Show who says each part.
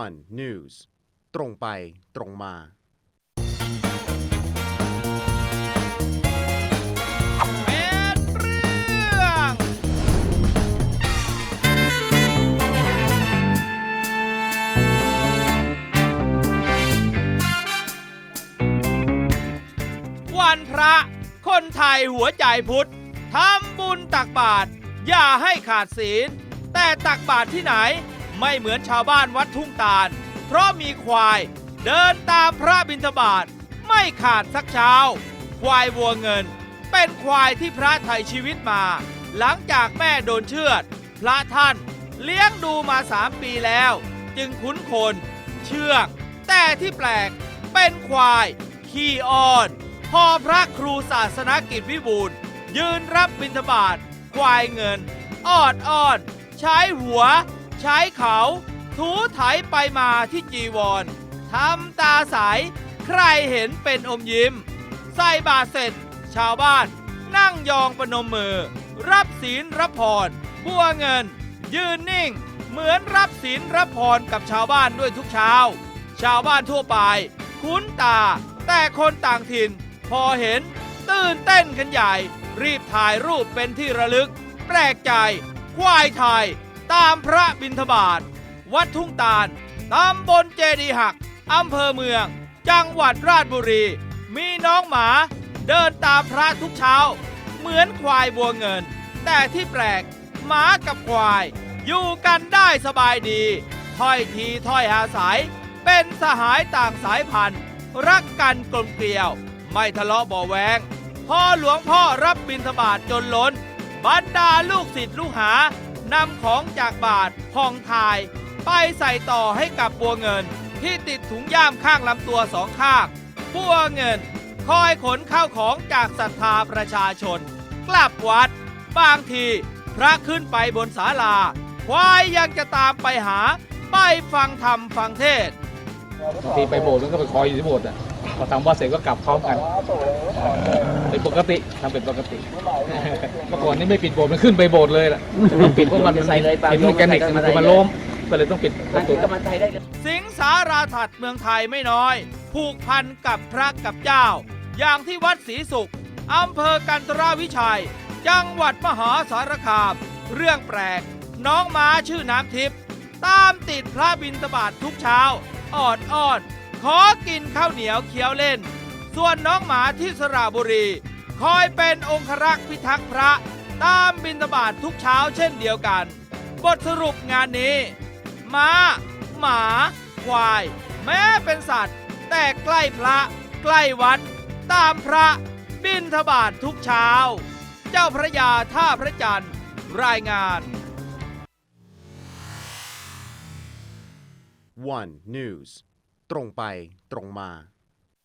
Speaker 1: one news ตรงไปตรงมา
Speaker 2: เป็นเรื่อง วันพระ คนไทยหัวใจพุทธทำบุญตักบาตรอย่าให้ขาดศีล แต่ตักบาตรที่ไหน ไม่เหมือนชาวบ้านวัดทุ่งตาล เพราะมีควายเดินตามพระบิณฑบาตไม่ขาดสักเช้า ควายวัวเงิน เป็นควายที่พระไถ่ชีวิตมา หลังจากแม่โดนเชือด พระท่านเลี้ยงดูมาสามปีแล้ว จึงคุ้นคนเชื่องแต่ที่แปลกเป็นควายขี้อ่อน พอพระครูศาสนกิจวิบูลย์ยืนรับบิณฑบาตควายเงินออดอ้อน ใช้หัว ใช้เขา ถูไถไปมาที่จีวรทำตาใสใครเห็นเป็นอมยิ้ม ใส่บาตรเสร็จ ชาวบ้านนั่งยองประนมมือ รับศีลรับพรบัวเงิน ยืนนิ่ง เหมือนรับศีลรับพรกับชาวบ้านด้วยทุกเช้า ชาวบ้านทั่วไป คุ้นตา แต่คนต่างถิ่น พอเห็น ตื่นเต้นกันใหญ่ รีบถ่ายรูปเป็นที่ระลึก แปลกใจ ควายไทย ตามพระบิณฑบาตวัดทุ่งตาลตำบลเจดีหัก อำเภอเมือง จังหวัดราชบุรี มีน้องหมาเดินตามพระทุกเช้า เหมือนควายบัวเงิน แต่ที่แปลกหมากับควาย อยู่กันได้สบายดี ถ้อยทีถ้อยอาศัย เป็นสหายต่างสายพันธุ์ รักกันกลมเกลียว ไม่ทะเลาะบ่อแวงพ่อหลวงพ่อรับบิณฑบาตจนล้น บรรดาลูกศิษย์ลูกหา นำของจากบาทพองทาย ไปใส่ต่อให้กับบัวเงิน ที่ติดถุงย่ามข้างลำตัวสองข้างบัวเงิน คอยขนข้าวของจากศรัทธาประชาชน กลับวัด บางทีพระขึ้นไปบนศาลาควายยังจะตามไปหา ไปฟังธรรมฟังเทศ
Speaker 3: บางทีไปโบสถ์มันก็ไปคอยอยู่ที่โบสถ์อะพอทำวัดเสร็จก็กลับพร้อมกันเป็นปกติทำเป็นปกติเมื่อก่อนนี้ไม่ปิดโบสถ์มันขึ้นไปโบสถ์เลยล่ะปิดเพราะมัน
Speaker 4: ใส่เลยเปล่า
Speaker 3: เห็นแมคานิกส์มันมันล้มก็เลยต้องปิดป
Speaker 4: อั
Speaker 3: ระ
Speaker 4: น
Speaker 3: ตู
Speaker 4: นี้กำลังใจได้
Speaker 2: สิงสาราถัดเมืองไทยไม่น้อย ผูกพันกับพระกับเจ้า อย่างที่วัดศรีสุขอำเภอกันตราวิชัย จังหวัดมหาสารคาม เรื่องแปลก น้องม้าชื่อน้ำทิพย์ตามติดพระบิณฑบาตทุกเช้า ออดอ้อนขอกินข้าวเหนียวเคี้ยวเล่น ส่วนน้องหมาที่สระบุรี คอยเป็นองครักษ์พิทักษ์พระตามบิณฑบาตทุกเช้าเช่นเดียวกัน บทสรุปงานนี้ม้า หมาควาย แม้เป็นสัตว์ แต่ใกล้พระ ใกล้วัด ตามพระบินทบาททุกเช้า เจ้าพระยาท่าพระจันทร์ รายงาน
Speaker 1: one news ตรงไปตรงมา